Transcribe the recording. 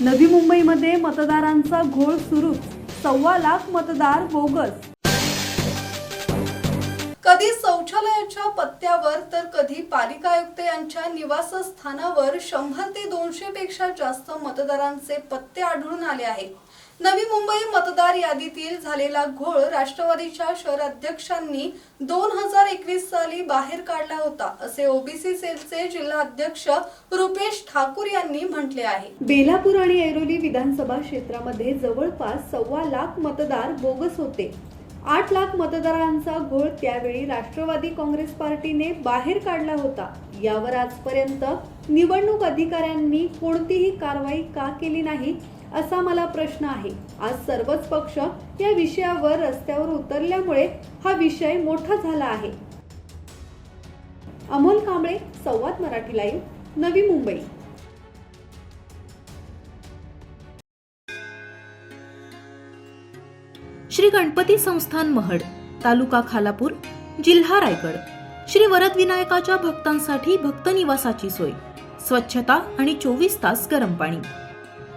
नवी मुंबईमध्ये मतदारांचा घोळ सुरूच सव्वा लाख मतदार बोगस. कधी शौचालयाच्या पत्त्यावर तर कधी पालिका आयुक्त यांच्या निवासस्थानावर शंभर ते दोनशे पेक्षा जास्त मतदारांचे पत्ते आढळून आले आहेत. नवी मुंबई मतदार यादीतील झालेला घोळ राष्ट्रवादीच्या शहराध्यक्षांनी दोन हजार एकवीस साली बाहेर काढला होता असे ओबीसी सेलचे जिल्हा अध्यक्ष रुपेश ठाकूर यांनी म्हटले आहे. बेलापूर आणि ऐरोली विधानसभा क्षेत्रामध्ये जवळपास सव्वा लाख मतदार बोगस होते. आठ लाख मतदारांचा घोळ त्यावेळी राष्ट्रवादी काँग्रेस पार्टीने बाहेर काढला होता. यावर आजपर्यंत निवडणूक अधिकाऱ्यांनी कोणतीही कारवाई का केली नाही असा मला प्रश्न आहे. आज सर्वच पक्ष या विषयावर रस्त्यावर उतरल्यामुळे हा विषय मोठा झाला आहे. अमोल कांबळे संवाद मराठी लाईव्ह नवी मुंबई. श्री गणपती संस्थान महड तालुका खालापूर जिल्हा रायगड. श्री वरद विनायकाच्या भक्तांसाठी भक्त निवासाची सोय. स्वच्छता आणि चोवीस तास गरम पाणी.